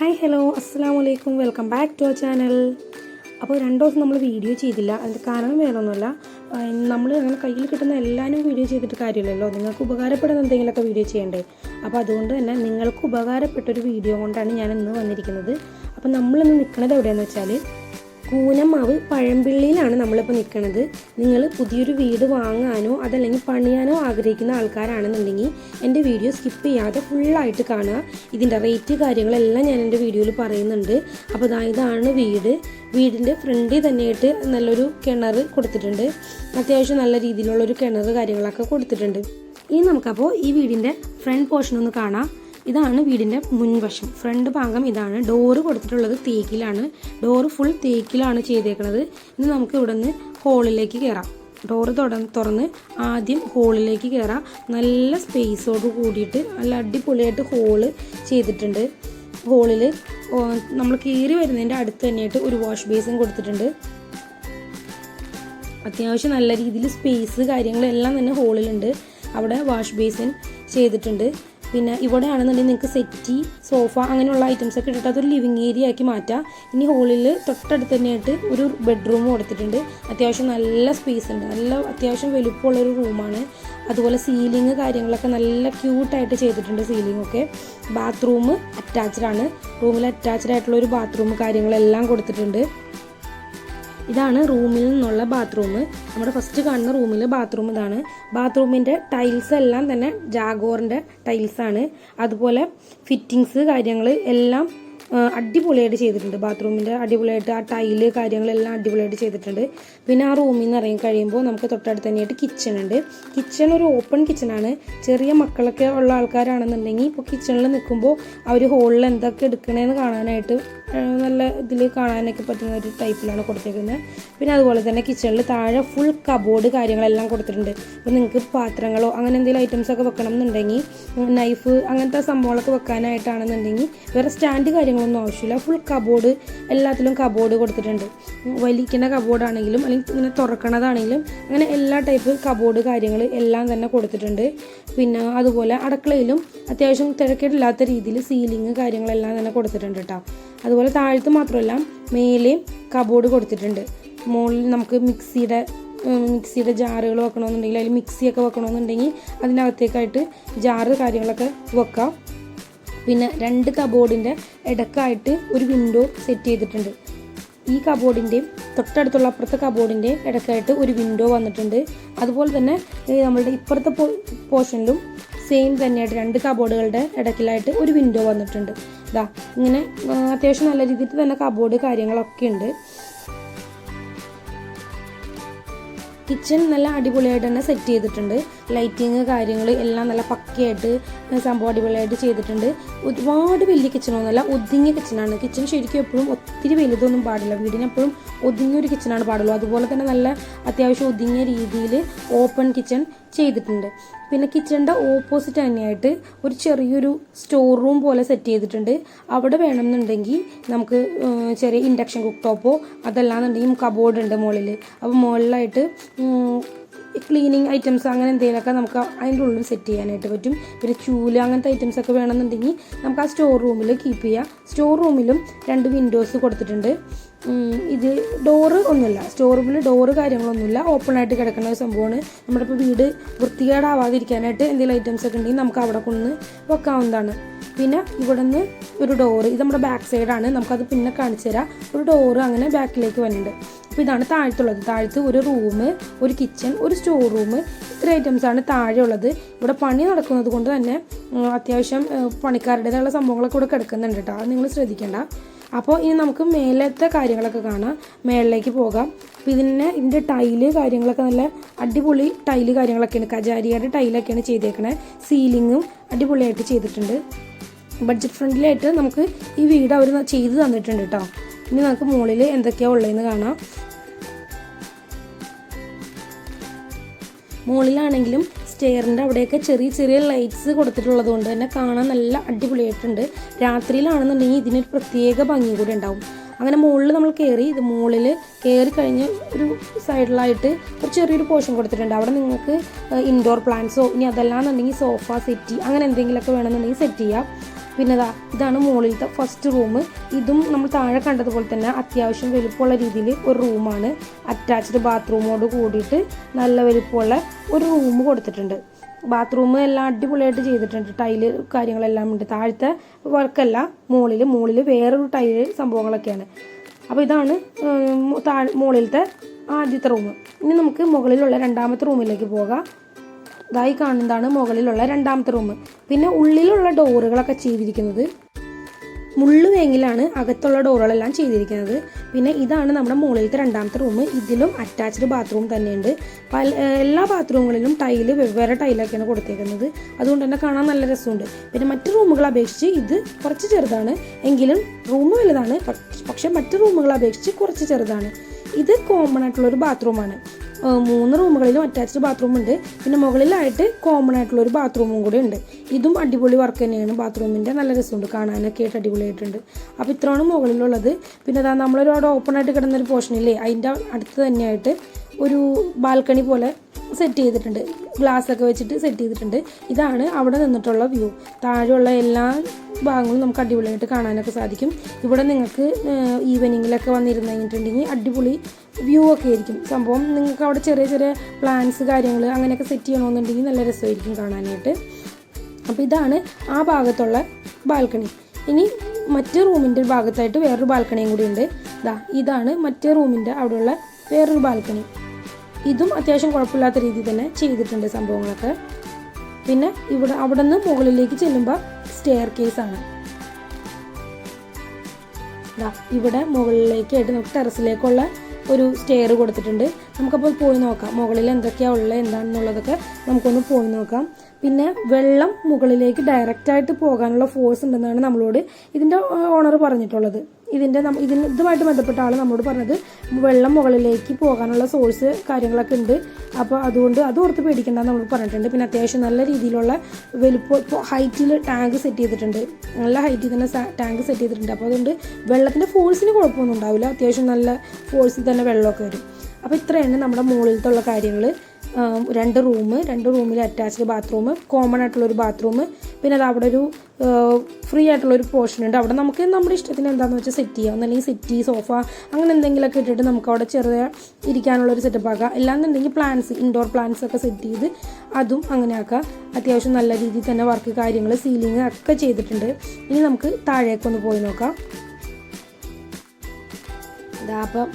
Hi hello അസ്സാം വലൈക്കും welcome back to our channel അപ്പോൾ രണ്ട് ദിവസം നമ്മൾ വീഡിയോ ചെയ്തില്ല. അതിന്റെ കാരണം വേറൊന്നുമില്ല. നമ്മൾ അങ്ങനെ കയ്യിൽ കിട്ടുന്ന എല്ലാവരും വീഡിയോ ചെയ്തിട്ട് കാര്യമില്ലല്ലോ. നിങ്ങൾക്ക് ഉപകാരപ്പെടുന്ന എന്തെങ്കിലുമൊക്കെ വീഡിയോ ചെയ്യണ്ടേ? അപ്പോൾ അതുകൊണ്ട് തന്നെ നിങ്ങൾക്ക് ഉപകാരപ്പെട്ടൊരു വീഡിയോ കൊണ്ടാണ് ഞാൻ ഇന്ന് വന്നിരിക്കുന്നത്. അപ്പോൾ നമ്മളിന്ന് നിൽക്കുന്നത് എവിടെയാണെന്ന് വെച്ചാൽ കൂനമാവ് പഴമ്പിള്ളിയിലാണ് നമ്മളിപ്പോൾ നിൽക്കുന്നത് നിങ്ങൾ പുതിയൊരു വീട് വാങ്ങാനോ അതല്ലെങ്കിൽ പണിയാനോ ആഗ്രഹിക്കുന്ന ആൾക്കാരാണെന്നുണ്ടെങ്കിൽ എന്റെ വീഡിയോ സ്കിപ്പ് ചെയ്യാതെ ഫുള്ളായിട്ട് കാണുക. ഇതിന്റെ റേറ്റ് കാര്യങ്ങളെല്ലാം ഞാൻ എന്റെ വീഡിയോയിൽ പറയുന്നുണ്ട്. അപ്പോൾ ഇതാ ഇതാണ് വീട്. വീടിന്റെ ഫ്രണ്ടിൽ തന്നെയായിട്ട് നല്ലൊരു കിണർ കൊടുത്തിട്ടുണ്ട്. അത്യാവശ്യം നല്ല രീതിയിലുള്ളൊരു കിണർ കാര്യങ്ങളൊക്കെ കൊടുത്തിട്ടുണ്ട്. ഇനി നമുക്കപ്പോൾ ഈ വീടിന്റെ ഫ്രണ്ട് പോർഷൻ ഒന്ന് കാണാം. ഇതാണ് വീടിന്റെ മുൻവശം. ഫ്രണ്ട് ഭാഗം ഇതാണ്. ഡോറ് കൊടുത്തിട്ടുള്ളത് തേക്കിലാണ്. ഡോറ് ഫുൾ തേക്കിലാണ് ചെയ്തേക്കുന്നത് ഇനി നമുക്ക് ഇവിടെ നിന്ന് ഹോളിലേക്ക് കയറാം ഡോറ് തുട തുറന്ന് ആദ്യം ഹോളിലേക്ക് കയറാം നല്ല സ്പേസോട് കൂടിയിട്ട് നല്ല അടിപൊളിയായിട്ട് ഹോൾ ചെയ്തിട്ടുണ്ട്. ഹോളിൽ നമ്മൾ കയറി വരുന്നതിന്റെ അടുത്ത് തന്നെയായിട്ട് ഒരു വാഷ് ബേസും കൊടുത്തിട്ടുണ്ട്. അത്യാവശ്യം നല്ല രീതിയിൽ സ്പേസ് കാര്യങ്ങളെല്ലാം തന്നെ ഹോളിലുണ്ട് അവിടെ വാഷ് ബേസിൻ ചെയ്തിട്ടുണ്ട്. പിന്നെ ഇവിടെ ആണെന്നുണ്ടെങ്കിൽ നിങ്ങൾക്ക് സെറ്റി സോഫ അങ്ങനെയുള്ള ഐറ്റംസ് ഒക്കെ ഇട്ടിട്ട് അതൊരു ലിവിങ് ഏരിയ ആക്കി മാറ്റാം. ഇനി ഹോളിൽ തൊട്ടടുത്ത് തന്നെയായിട്ട് ഒരു ബെഡ്റൂം കൊടുത്തിട്ടുണ്ട്. അത്യാവശ്യം നല്ല സ്പേസ് ഉണ്ട്. നല്ല അത്യാവശ്യം വലുപ്പമുള്ളൊരു റൂമാണ് അതുപോലെ സീലിംഗ് കാര്യങ്ങളൊക്കെ നല്ല ക്യൂട്ടായിട്ട് ചെയ്തിട്ടുണ്ട് സീലിംഗ് ഒക്കെ. ബാത്റൂം അറ്റാച്ച്ഡ് ആണ്. റൂമിൽ അറ്റാച്ച്ഡ് ആയിട്ടുള്ള ഒരു ബാത്റൂം കാര്യങ്ങളെല്ലാം കൊടുത്തിട്ടുണ്ട്. ഇതാണ് റൂമിൽ നിന്നുള്ള ബാത്റൂം. നമ്മുടെ ഫസ്റ്റ് കാണുന്ന റൂമിൽ ബാത്റൂം ഇതാണ്. ബാത്റൂമിന്റെ ടൈൽസ് എല്ലാം തന്നെ ജാഗോറിന്റെ ടൈൽസാണ് അതുപോലെ ഫിറ്റിങ്സ് കാര്യങ്ങൾ എല്ലാം അടിപൊളിയായിട്ട് ചെയ്തിട്ടുണ്ട്. ബാത്റൂമിന്റെ അടിപൊളിയായിട്ട് ആ ടൈൽ കാര്യങ്ങളെല്ലാം അടിപൊളിയായിട്ട് ചെയ്തിട്ടുണ്ട്. പിന്നെ ആ റൂമിൽ നിന്ന് ഇറങ്ങി കഴിയുമ്പോൾ നമുക്ക് തൊട്ടടുത്ത് തന്നെയായിട്ട് കിച്ചൺ ഉണ്ട്. കിച്ചൺ ഒരു ഓപ്പൺ കിച്ചണാണ് ചെറിയ മക്കളൊക്കെ ഉള്ള ആൾക്കാരാണെന്നുണ്ടെങ്കിൽ ഇപ്പോൾ കിച്ചണിൽ നിൽക്കുമ്പോൾ അവർ ഹോളിൽ എന്തൊക്കെ എടുക്കണേന്ന് കാണാനായിട്ട് നല്ല ഇതിൽ കാണാനൊക്കെ പറ്റുന്ന ഒരു ടൈപ്പിലാണ് കൊടുത്തേക്കുന്നത്. പിന്നെ അതുപോലെ തന്നെ കിച്ചണിൽ താഴെ ഫുൾ കബോർഡ് കാര്യങ്ങളെല്ലാം കൊടുത്തിട്ടുണ്ട്. അപ്പോൾ നിങ്ങൾക്ക് പാത്രങ്ങളോ അങ്ങനെ എന്തെങ്കിലും ഐറ്റംസൊക്കെ വെക്കണം എന്നുണ്ടെങ്കിൽ നൈഫ് അങ്ങനത്തെ സംഭവങ്ങളൊക്കെ വെക്കാനായിട്ടാണെന്നുണ്ടെങ്കിൽ വേറെ സ്റ്റാൻഡ് കാര്യങ്ങളൊന്നും ആവശ്യമില്ല. ഫുൾ കബോർഡ് എല്ലാത്തിലും കബോർഡ് കൊടുത്തിട്ടുണ്ട്. വലിക്കുന്ന കബോർഡാണെങ്കിലും അല്ലെങ്കിൽ ഇങ്ങനെ തുറക്കണതാണെങ്കിലും അങ്ങനെ എല്ലാ ടൈപ്പ് കബോർഡ് കാര്യങ്ങൾ എല്ലാം തന്നെ കൊടുത്തിട്ടുണ്ട്. പിന്നെ അതുപോലെ അടുക്കളയിലും അത്യാവശ്യം തിരക്കേടില്ലാത്ത രീതിയിൽ സീലിംഗ് കാര്യങ്ങളെല്ലാം തന്നെ കൊടുത്തിട്ടുണ്ട് കേട്ടോ അതുപോലെ താഴത്ത് മാത്രമല്ല മേലെയും കബോർഡ് കൊടുത്തിട്ടുണ്ട്. മുകളിൽ നമുക്ക് മിക്സിയുടെ മിക്സിയുടെ ജാറുകൾ വെക്കണമെന്നുണ്ടെങ്കിൽ അതിൽ മിക്സിയൊക്കെ വെക്കണമെന്നുണ്ടെങ്കിൽ അതിനകത്തേക്കായിട്ട് ജാറ് കാര്യങ്ങളൊക്കെ വെക്കാം. പിന്നെ രണ്ട് കബോർഡിന്റെ ഇടക്കായിട്ട് ഒരു വിൻഡോ സെറ്റ് ചെയ്തിട്ടുണ്ട്. ഈ കബോർഡിന്റെയും തൊട്ടടുത്തുള്ള അപ്പുറത്തെ കബോർഡിന്റെ ഇടക്കായിട്ട് ഒരു വിൻഡോ വന്നിട്ടുണ്ട്. അതുപോലെ തന്നെ നമ്മളുടെ ഇപ്പുറത്തെ പോർഷനിലും സെയിം തന്നെയായിട്ട് രണ്ട് കബോർഡുകളുടെ ഇടക്കിലായിട്ട് ഒരു വിൻഡോ വന്നിട്ടുണ്ട്. ഇതാ ഇങ്ങനെ അത്യാവശ്യം നല്ല രീതിയിൽ തന്നെ കബോർഡ് കാര്യങ്ങളൊക്കെ ഉണ്ട്. കിച്ചൺ നല്ല അടിപൊളിയായിട്ട് തന്നെ സെറ്റ് ചെയ്തിട്ടുണ്ട്. ലൈറ്റിങ് കാര്യങ്ങൾ എല്ലാം നല്ല പക്കയായിട്ട് സംഭവം അടിപൊളിയായിട്ട് ചെയ്തിട്ടുണ്ട്. ഒരുപാട് വലിയ കിച്ചണൊന്നുമല്ല ഒതുങ്ങിയ കിച്ചണാണ് കിച്ചൺ ശരിക്കും എപ്പോഴും ഒത്തിരി വലുതൊന്നും പാടില്ല. വീടിന് എപ്പോഴും ഒതുങ്ങിയ ഒരു കിച്ചണാണ് പാടുള്ളൂ. അതുപോലെ തന്നെ നല്ല അത്യാവശ്യം ഒതുങ്ങിയ രീതിയിൽ ഓപ്പൺ കിച്ചൺ ചെയ്തിട്ടുണ്ട്. പിന്നെ കിച്ചണിന്റെ ഓപ്പോസിറ്റ് തന്നെയായിട്ട് ഒരു ചെറിയൊരു സ്റ്റോർ റൂം പോലെ സെറ്റ് ചെയ്തിട്ടുണ്ട്. അവിടെ വേണമെന്നുണ്ടെങ്കിൽ നമുക്ക് ചെറിയ ഇൻഡക്ഷൻ കുക്ക് ടോപ്പോ അതല്ലാന്നുണ്ടെങ്കിൽ കബോർഡ് ഉണ്ട് മുകളിൽ അപ്പോൾ മുകളിലായിട്ട് ക്ലീനിങ് ഐറ്റംസ് അങ്ങനെ എന്തെങ്കിലുമൊക്കെ നമുക്ക് അതിന്റെ ഉള്ളിൽ സെറ്റ് ചെയ്യാനായിട്ട് പറ്റും. പിന്നെ ചൂല അങ്ങനത്തെ ഐറ്റംസ് ഒക്കെ വേണമെന്നുണ്ടെങ്കിൽ നമുക്ക് ആ സ്റ്റോർ റൂമിൽ കീപ്പ് ചെയ്യാം. സ്റ്റോർ റൂമിലും രണ്ട് വിൻഡോസ് കൊടുത്തിട്ടുണ്ട്. ഇത് ഡോറ് ഒന്നുമില്ല. സ്റ്റോർ റൂമിൽ ഡോറ് കാര്യങ്ങളൊന്നുമില്ല. ഓപ്പൺ ആയിട്ട് കിടക്കുന്ന ഒരു സംഭവമാണ്. നമ്മുടെ ഇപ്പോൾ വീട് വൃത്തികേടാവാതിരിക്കാനായിട്ട് എന്തെങ്കിലും ഐറ്റംസ് ഒക്കെ ഉണ്ടെങ്കിൽ നമുക്ക് അവിടെ കൊണ്ട് വെക്കാവുന്നതാണ്. പിന്നെ ഇവിടെ നിന്ന് ഒരു ഡോറ് ഇത് നമ്മുടെ ബാക്ക് സൈഡാണ് നമുക്കത് പിന്നെ കാണിച്ചു തരാം ഒരു ഡോറ് അങ്ങനെ ബാക്കിലേക്ക് വരുന്നുണ്ട് അപ്പോൾ ഇതാണ് താഴത്തുള്ളത്. താഴത്ത് ഒരു റൂം ഒരു കിച്ചൺ ഒരു സ്റ്റോർ റൂം ഇത്ര ഐറ്റംസ് ആണ് താഴെ ഉള്ളത് ഇവിടെ പണി നടക്കുന്നത് കൊണ്ട് തന്നെ അത്യാവശ്യം പണിക്കാരുടേതായുള്ള സംഭവങ്ങളൊക്കെ ഇവിടെ കിടക്കുന്നുണ്ട് കേട്ടോ. അത് നിങ്ങൾ ശ്രദ്ധിക്കേണ്ട. അപ്പോൾ ഇനി നമുക്ക് മേലത്തെ കാര്യങ്ങളൊക്കെ കാണാം. മേളിലേക്ക് പോകാം. അപ്പോൾ ഇതിന് ഇതിന്റെ ടൈൽ കാര്യങ്ങളൊക്കെ നല്ല അടിപൊളി ടൈൽ കാര്യങ്ങളൊക്കെയാണ്. കജാരിയുടെ ടൈലൊക്കെയാണ് ചെയ്തേക്കണേ. സീലിങ്ങും അടിപൊളിയായിട്ട് ചെയ്തിട്ടുണ്ട്. ബഡ്ജറ്റ് ഫ്രണ്ട്ലിയായിട്ട് നമുക്ക് ഈ വീട് അവർ ചെയ്ത് തന്നിട്ടുണ്ട് കേട്ടോ. ഇനി നമുക്ക് മുകളിൽ എന്തൊക്കെയാണ് ഉള്ളതെന്ന് കാണാം. മുകളിലാണെങ്കിലും സ്റ്റെയറിന്റെ അവിടെയൊക്കെ ചെറിയ ചെറിയ ലൈറ്റ്സ് കൊടുത്തിട്ടുള്ളത് കൊണ്ട് തന്നെ കാണാൻ നല്ല അടിപൊളിയായിട്ടുണ്ട്. രാത്രിയിലാണെന്നുണ്ടെങ്കിൽ ഇതിനൊരു പ്രത്യേക ഭംഗി കൂടി ഉണ്ടാവും. അങ്ങനെ മുകളിൽ നമ്മൾ കയറി ഇത് മുകളിൽ കയറി കഴിഞ്ഞ് ഒരു സൈഡിലായിട്ട് ഒരു ചെറിയൊരു പോർഷൻ കൊടുത്തിട്ടുണ്ട്. അവിടെ നിങ്ങൾക്ക് ഇൻഡോർ പ്ലാന്റ്സോ ഇനി അതല്ലാന്നുണ്ടെങ്കിൽ സോഫ സെറ്റി അങ്ങനെ എന്തെങ്കിലുമൊക്കെ വേണമെന്നുണ്ടെങ്കിൽ സെറ്റ് ചെയ്യാം. പിന്നെ ഇതാ ഇതാണ് മുകളിലത്തെ ഫസ്റ്റ് റൂം ഇതും നമ്മൾ താഴെ കണ്ടതുപോലെ തന്നെ അത്യാവശ്യം വലുപ്പമുള്ള രീതിയിൽ ഒരു റൂമാണ് അറ്റാച്ച്ഡ് ബാത്റൂമോട് കൂടിയിട്ട് നല്ല വലുപ്പമുള്ള ഒരു റൂം കൊടുത്തിട്ടുണ്ട്. ബാത്റൂം എല്ലാം അടിപൊളിയായിട്ട് ചെയ്തിട്ടുണ്ട്. ടൈൽ കാര്യങ്ങളെല്ലാം ഉണ്ട്. താഴത്തെ വർക്കല്ല മുകളിൽ മുകളിൽ വേറൊരു ടൈൽ സംഭവങ്ങളൊക്കെയാണ്. അപ്പോൾ ഇതാണ് താഴെ മുകളിലത്തെ ആദ്യത്തെ റൂം ഇനി നമുക്ക് മുകളിലുള്ള രണ്ടാമത്തെ റൂമിലേക്ക് പോകാം. ഇതായി കാണുന്നതാണ് മുകളിലുള്ള രണ്ടാമത്തെ റൂം. പിന്നെ ഉള്ളിലുള്ള ഡോറുകളൊക്കെ ചെയ്തിരിക്കുന്നത്. മുള്ളുവേങ്ങിലാണ് അകത്തുള്ള ഡോറുകളെല്ലാം ചെയ്തിരിക്കുന്നത്. പിന്നെ ഇതാണ് നമ്മുടെ മുകളിലത്തെ രണ്ടാമത്തെ റൂം. ഇതിലും അറ്റാച്ച്ഡ് ബാത്റൂം തന്നെയുണ്ട്. പല എല്ലാ ബാത്റൂമുകളിലും ടൈൽ വെവ്വേറെ ടൈലൊക്കെയാണ് കൊടുത്തേക്കുന്നത്. അതുകൊണ്ട് തന്നെ കാണാൻ നല്ല രസമുണ്ട്. പിന്നെ മറ്റു റൂമുകളെ അപേക്ഷിച്ച് ഇത് കുറച്ച് ചെറുതാണ്. എങ്കിലും റൂം വലുതാണ്. പക്ഷ- മറ്റു റൂമുകളെ അപേക്ഷിച്ച് കുറച്ച് ചെറുതാണ്. ഇത് കോമൺ ആയിട്ടുള്ള ഒരു ബാത്റൂമാണ് മൂന്ന് റൂമുകളിലും അറ്റാച്ച്ഡ് ബാത്റൂം ഉണ്ട്. പിന്നെ മുകളിലായിട്ട് കോമൺ ആയിട്ടുള്ള ഒരു ബാത്റൂമും കൂടി ഉണ്ട്. ഇതും അടിപൊളി വർക്ക് തന്നെയാണ്. ബാത്റൂമിന്റെ നല്ല രസമുണ്ട്. കാണാനൊക്കെ ആയിട്ട് അടിപൊളിയായിട്ടുണ്ട്. അപ്പോൾ ഇത്രയാണ് മുകളിലുള്ളത്. പിന്നെ അതാ നമ്മളൊരു അവിടെ ഓപ്പൺ ആയിട്ട് കിടന്നൊരു പോർഷനില്ലേ അതിന്റെ അടുത്ത് തന്നെയായിട്ട് ഒരു ബാൽക്കണി പോലെ സെറ്റ് ചെയ്തിട്ടുണ്ട്. ഗ്ലാസ് ഒക്കെ വെച്ചിട്ട് സെറ്റ് ചെയ്തിട്ടുണ്ട്. ഇതാണ് അവിടെ നിന്നിട്ടുള്ള വ്യൂ താഴെയുള്ള എല്ലാ ഭാഗങ്ങളും നമുക്ക് അടിപൊളിയായിട്ട് കാണാനൊക്കെ സാധിക്കും. ഇവിടെ നിങ്ങൾക്ക് ഈവനിങ്ങിലൊക്കെ വന്നിരുന്ന് കഴിഞ്ഞിട്ടുണ്ടെങ്കിൽ അടിപൊളി വ്യൂ ഒക്കെ ആയിരിക്കും. സംഭവം നിങ്ങൾക്ക് അവിടെ ചെറിയ ചെറിയ പ്ലാന്റ്സ് കാര്യങ്ങൾ അങ്ങനെയൊക്കെ സെറ്റ് ചെയ്യണമെന്നുണ്ടെങ്കിൽ നല്ല രസമായിരിക്കും കാണാനായിട്ട്. അപ്പോൾ ഇതാണ് ആ ഭാഗത്തുള്ള ബാൽക്കണി ഇനി മറ്റേ റൂമിന്റെ ഭാഗത്തായിട്ട് വേറൊരു ബാൽക്കണിയും കൂടി ഉണ്ട്. ഇതാ ഇതാണ് മറ്റേ റൂമിന്റെ അവിടെയുള്ള വേറൊരു ബാൽക്കണി ഇതും അത്യാവശ്യം കുഴപ്പമില്ലാത്ത രീതിയിൽ തന്നെ ചെയ്തിട്ടുണ്ട് സംഭവങ്ങളൊക്കെ. പിന്നെ ഇവിടെ അവിടെ നിന്ന് മുകളിലേക്ക് ചെല്ലുമ്പോൾ സ്റ്റെയർ കേസാണ് ഇവിടെ മുകളിലേക്കായിട്ട് നമുക്ക് ടെറസിലേക്കുള്ള ഒരു സ്റ്റെയർ കൊടുത്തിട്ടുണ്ട്. നമുക്കപ്പോൾ പോയി നോക്കാം. മുകളിൽ എന്തൊക്കെയാണ് ഉള്ളത് എന്താണെന്നുള്ളതൊക്കെ നമുക്കൊന്ന് പോയി നോക്കാം. പിന്നെ വെള്ളം മുകളിലേക്ക് ഡയറക്റ്റായിട്ട് പോകാനുള്ള ഫോഴ്സ് ഉണ്ടെന്നാണ് നമ്മളോട് ഇതിന്റെ ഓണർ പറഞ്ഞിട്ടുള്ളത്. ഇതിന്റെ ഇതിന് ഇതുമായിട്ട് ബന്ധപ്പെട്ട ആൾ നമ്മളോട് പറഞ്ഞത് വെള്ളം മുകളിലേക്ക് പോകാനുള്ള സോഴ്സ് കാര്യങ്ങളൊക്കെ ഉണ്ട്. അപ്പോൾ അതുകൊണ്ട് അത് ഓർത്ത് പേടിക്കേണ്ട നമ്മൾ പറഞ്ഞിട്ടുണ്ട്. പിന്നെ അത്യാവശ്യം നല്ല രീതിയിലുള്ള വലുപ്പം ഇപ്പോൾ ഹൈറ്റിൽ ടാങ്ക് സെറ്റ് ചെയ്തിട്ടുണ്ട്. നല്ല ഹൈറ്റിൽ തന്നെ ടാങ്ക് സെറ്റ് ചെയ്തിട്ടുണ്ട്. അപ്പോൾ അതുകൊണ്ട് വെള്ളത്തിന്റെ ഫോഴ്സിന് കുഴപ്പമൊന്നും ഉണ്ടാവില്ല. അത്യാവശ്യം നല്ല ഫോഴ്സിൽ തന്നെ വെള്ളമൊക്കെ വരും. അപ്പോൾ ഇത്രയാണ് നമ്മുടെ മുകളിലത്തുള്ള കാര്യങ്ങൾ രണ്ട് റൂം രണ്ട് റൂമിൽ അറ്റാച്ച്ഡ് ബാത്റൂം കോമൺ ആയിട്ടുള്ളൊരു ബാത്റൂം. പിന്നെ അത് അവിടെ ഒരു ഫ്രീ ആയിട്ടുള്ളൊരു പോർഷൻ ഉണ്ട്. അവിടെ നമുക്ക് നമ്മുടെ ഇഷ്ടത്തിന് എന്താണെന്ന് വെച്ചാൽ സെറ്റ് ചെയ്യാം. ഒന്നല്ലെങ്കിൽ സെറ്റി സോഫ അങ്ങനെ എന്തെങ്കിലുമൊക്കെ ഇട്ടിട്ട് നമുക്ക് അവിടെ ചെറിയ ഇരിക്കാനുള്ള ഒരു സെറ്റപ്പ് ആക്കാം. അല്ലാന്നുണ്ടെങ്കിൽ പ്ലാന്റ്സ് ഇൻഡോർ പ്ലാന്റ്സ് ഒക്കെ സെറ്റ് ചെയ്ത് അതും അങ്ങനെ ആക്കാം. അത്യാവശ്യം നല്ല രീതിയിൽ തന്നെ വർക്ക് കാര്യങ്ങൾ സീലിംഗ് ഒക്കെ ചെയ്തിട്ടുണ്ട്. ഇനി നമുക്ക് താഴേക്കൊന്ന് പോയി നോക്കാം. അപ്പം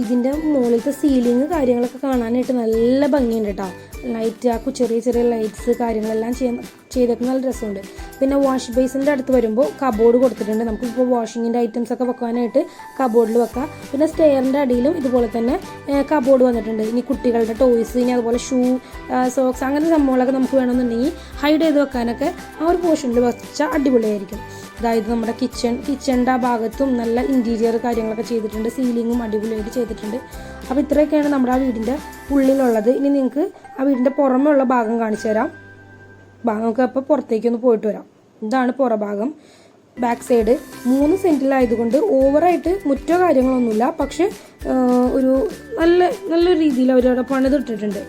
ഇതിന്റെ മുകളിലത്തെ സീലിങ് കാര്യങ്ങളൊക്കെ കാണാനായിട്ട് നല്ല ഭംഗിയുണ്ട് കേട്ടോ ലൈറ്റ് ആ ചെറിയ ചെറിയ ലൈറ്റ്സ് കാര്യങ്ങളെല്ലാം ചെയ്യാൻ ചെയ്തൊക്കെ നല്ല രസമുണ്ട്. പിന്നെ വാഷ് ബേസിന്റെ അടുത്ത് വരുമ്പോൾ കബോർഡ് കൊടുത്തിട്ടുണ്ട്. നമുക്കിപ്പോൾ വാഷിങ്ങിന്റെ ഐറ്റംസ് ഒക്കെ വെക്കാനായിട്ട് കബോർഡിൽ വെക്കാം. പിന്നെ സ്റ്റെയറിന്റെ അടിയിലും ഇതുപോലെ തന്നെ കബോർഡ് വന്നിട്ടുണ്ട്. ഇനി കുട്ടികളുടെ ടോയ്സ് ഇനി അതുപോലെ ഷൂ സോക്സ് അങ്ങനത്തെ സംഭവങ്ങളൊക്കെ നമുക്ക് വേണമെന്നുണ്ടെങ്കിൽ ഹൈഡ് ചെയ്ത് വെക്കാനൊക്കെ ആ ഒരു പോർഷനിൽ വെച്ചാൽ അടിപൊളിയായിരിക്കും. അതായത് നമ്മുടെ കിച്ചൺ കിച്ചണിന്റെ ആ ഭാഗത്തും നല്ല ഇന്റീരിയർ കാര്യങ്ങളൊക്കെ ചെയ്തിട്ടുണ്ട്. സീലിങ്ങും അടിപൊളിയായിട്ട് ചെയ്തിട്ടുണ്ട്. അപ്പോൾ ഇത്രയൊക്കെയാണ് നമ്മുടെ ആ വീടിന്റെ ഉള്ളിലുള്ളത്. ഇനി നിങ്ങൾക്ക് ആ വീടിന്റെ പുറമെയുള്ള ഭാഗം കാണിച്ചു തരാം. നമുക്ക് അപ്പോൾ പുറത്തേക്കൊന്ന് പോയിട്ട് വരാം. ഇതാണ് പുറഭാഗം ബാക്ക് സൈഡ് മൂന്ന് സെന്റിലായതുകൊണ്ട് ഓവറായിട്ട് മുറ്റോ കാര്യങ്ങളൊന്നുമില്ല. പക്ഷെ ഒരു നല്ല നല്ലൊരു രീതിയിൽ അവരവിടെ പണിതിട്ടിട്ടുണ്ട്.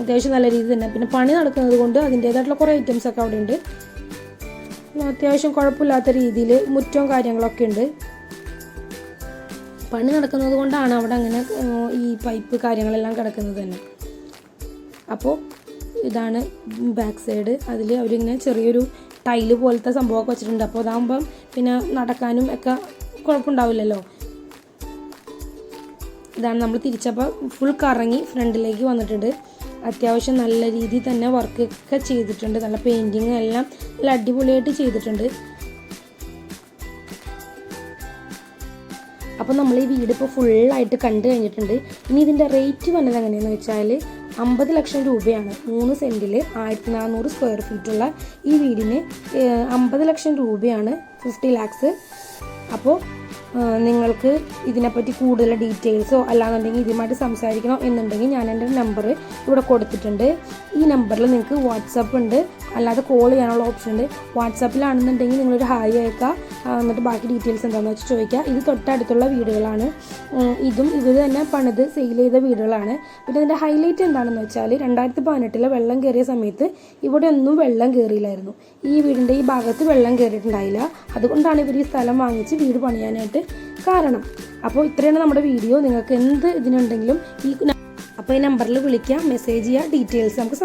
അത്യാവശ്യം നല്ല രീതി തന്നെ. പിന്നെ പണി നടക്കുന്നത് കൊണ്ട് അതിന്റേതായിട്ടുള്ള കുറേ ഐറ്റംസ് ഒക്കെ അവിടെ ഉണ്ട് അത്യാവശ്യം കുഴപ്പമില്ലാത്ത രീതിയിൽ മുറ്റവും കാര്യങ്ങളൊക്കെ ഉണ്ട്. പണി നടക്കുന്നത് കൊണ്ടാണ് അവിടെ അങ്ങനെ ഈ പൈപ്പ് കാര്യങ്ങളെല്ലാം കിടക്കുന്നത് തന്നെ. അപ്പോൾ ഇതാണ് ബാക്ക് സൈഡ്. അതിൽ അവരിങ്ങനെ ചെറിയൊരു ടൈൽ പോലത്തെ സംഭവമൊക്കെ വെച്ചിട്ടുണ്ട്. അപ്പോൾ അതാകുമ്പം പിന്നെ നടക്കാനും ഒക്കെ കുഴപ്പമുണ്ടാവില്ലല്ലോ. ഇതാണ് നമ്മൾ തിരിച്ചപ്പോൾ ഫുൾ കറങ്ങി ഫ്രണ്ടിലേക്ക് വന്നിട്ടുണ്ട്. അത്യാവശ്യം നല്ല രീതിയിൽ തന്നെ വർക്കൊക്കെ ചെയ്തിട്ടുണ്ട്. നല്ല പെയിന്റിങ് എല്ലാം നല്ല അടിപൊളിയായിട്ട് ചെയ്തിട്ടുണ്ട്. അപ്പോൾ നമ്മൾ ഈ വീട് ഇപ്പോൾ ഫുള്ളായിട്ട് കണ്ടു കഴിഞ്ഞിട്ടുണ്ട്. ഇനി ഇതിന്റെ റേറ്റ് വന്നത് എങ്ങനെയാണെന്ന് വെച്ചാൽ അമ്പത് ലക്ഷം രൂപയാണ്. മൂന്ന് സെന്റിൽ ആയിരത്തി നാനൂറ് സ്ക്വയർ ഫീറ്റുള്ള ഈ വീടിന് അമ്പത് ലക്ഷം രൂപയാണ് ഫിഫ്റ്റി ലാക്സ് അപ്പോൾ നിങ്ങൾക്ക് ഇതിനെപ്പറ്റി കൂടുതൽ ഡീറ്റെയിൽസോ അല്ലാന്നുണ്ടെങ്കിൽ ഇതുമായിട്ട് സംസാരിക്കണോ എന്നുണ്ടെങ്കിൽ ഞാൻ എന്റെ നമ്പർ ഇവിടെ കൊടുത്തിട്ടുണ്ട്. ഈ നമ്പറിൽ നിങ്ങൾക്ക് വാട്സപ്പ് ഉണ്ട്. അല്ലാതെ കോൾ ചെയ്യാനുള്ള ഓപ്ഷൻ ഉണ്ട്. വാട്സപ്പിലാണെന്നുണ്ടെങ്കിൽ നിങ്ങളൊരു ഹായ് അയക്കുക എന്നിട്ട് ബാക്കി ഡീറ്റെയിൽസ് എന്താണെന്ന് വെച്ചാൽ ചോദിക്കുക ഇത് തൊട്ടടുത്തുള്ള വീടുകളാണ്. ഇതും ഇവർ തന്നെ പണിത് സെയിൽ ചെയ്ത വീടുകളാണ്. പിന്നെ ഇതിന്റെ ഹൈലൈറ്റ് എന്താണെന്ന് വെച്ചാൽ രണ്ടായിരത്തി പതിനെട്ടിലെ വെള്ളം കയറിയ സമയത്ത് ഇവിടെ ഒന്നും വെള്ളം കയറിയില്ലായിരുന്നു ഈ വീടിന്റെ ഈ ഭാഗത്ത് വെള്ളം കയറിയിട്ടുണ്ടായില്ല അതുകൊണ്ടാണ് ഇവർ ഈ സ്ഥലം വാങ്ങിച്ച് വീട് പണിയാനായിട്ട് കാരണം. അപ്പോൾ ഇത്രയാണ് നമ്മുടെ വീഡിയോ. നിങ്ങൾക്ക് എന്ത് ഇതിനുണ്ടെങ്കിലും ഈ അപ്പോൾ ഈ നമ്പറിൽ വിളിക്കാം. മെസ്സേജ് ചെയ്യുക ഡീറ്റെയിൽസ് നമുക്ക്